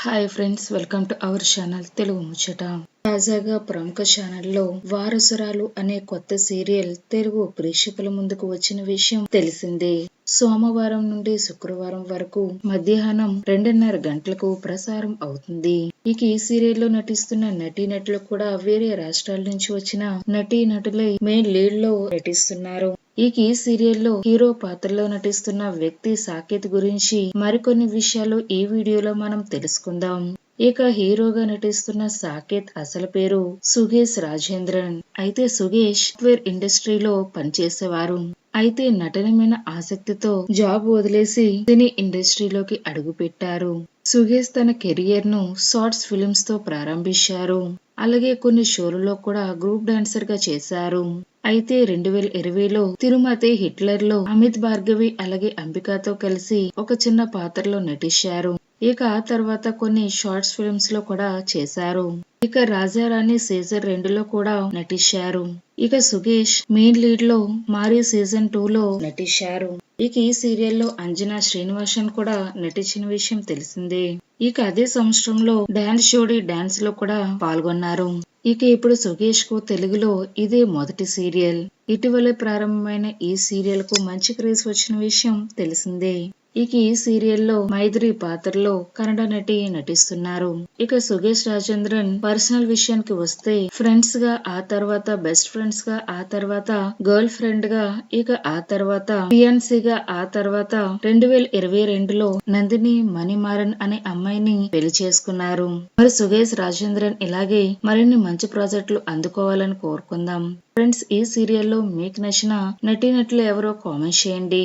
Hi friends welcome to our channel Telugu ముచ్చట తాజాగా ప్రముఖ ఛానల్లో వారసురాలు అనే కొత్త సీరియల్ తెలుగు ప్రేక్షకుల ముందుకు వచ్చిన విషయం తెలిసిందే. సోమవారం నుండి శుక్రవారం వరకు మధ్యాహ్నం రెండున్నర గంటలకు ప్రసారం అవుతుంది. ఇక ఈ సీరియల్లో నటిస్తున్న నటీనటులు కూడా వేరే రాష్ట్రాల నుంచి వచ్చిన నటీ నటులే మెయిన్ లీడ్లో నటిస్తున్నారు. ఇక ఈ సీరియల్లో హీరో పాత్రలో నటిస్తున్న వ్యక్తి సాకేత్ గురించి మరికొన్ని విషయాలు ఈ వీడియోలో మనం తెలుసుకుందాం. ఇక హీరోగా నటిస్తున్న సాకేత్ అసలు పేరు సుగేష్ రాజేంద్రన్. అయితే సుగేష్ సాఫ్ట్వేర్ ఇండస్ట్రీలో పనిచేసేవారు. అయితే నటన మీద ఆసక్తితో జాబ్ వదిలేసి సినీ ఇండస్ట్రీలోకి అడుగు పెట్టారు సుగేష్ తన కెరియర్ను షార్ట్స్ ఫిల్మ్స్తో ప్రారంభించారు. అలాగే కొన్ని షోలలో కూడా గ్రూప్ డాన్సర్గా చేశారు. అయితే రెండు వేల ఇరవైలో తిరుమతి హిట్లర్లో అమిత్ భార్గవి అలాగే అంబికాతో కలిసి ఒక చిన్న పాత్రలో నటించారు. ఇక ఆ తర్వాత కొన్ని షార్ట్స్ ఫిల్మ్స్లో కూడా చేశారు. ఇక రాజారాణి సీజన్ రెండులో కూడా నటించారు. ఇక సుగేష్ మెయిన్ లీడ్లో మారీ సీజన్ టూ లో నటించారు. ఇక ఈ సీరియల్లో అంజనా శ్రీనివాసన్ కూడా నటించిన విషయం తెలిసిందే. ఇక అదే సంవత్సరంలో డాన్స్ జోడీ డాన్స్లో కూడా పాల్గొన్నారు. ఇక ఇప్పుడు సుగేష్కు తెలుగులో ఇదే మొదటి సీరియల్. ఇటీవలే ప్రారంభమైన ఈ సీరియల్కు మంచి క్రేజ్ వచ్చిన విషయం తెలిసిందే. ఇక ఈ సీరియల్లో మైత్రి పాత్రలో కన్నడ నటి నటిస్తున్నారు. ఇక సుగేష్ రాజేంద్రన్ పర్సనల్ విషయానికి వస్తే ఫ్రెండ్స్గా ఆ తర్వాత బెస్ట్ ఫ్రెండ్స్గా ఆ తర్వాత గర్ల్ ఫ్రెండ్గా ఇక ఆ తర్వాత గా ఆ తర్వాత రెండు వేల ఇరవై రెండులో నందిని మణిమారన్ అనే అమ్మాయిని పెళ్ళి చేసుకున్నారు. మరి సుగేష్ రాజేంద్రన్ ఇలాగే మరిన్ని మంచి ప్రాజెక్టులు అందుకోవాలని కోరుకుందాం. ఫ్రెండ్స్ ఈ సీరియల్లో మీకు నచ్చిన నటీనటులు ఎవరో కామెంట్ చేయండి.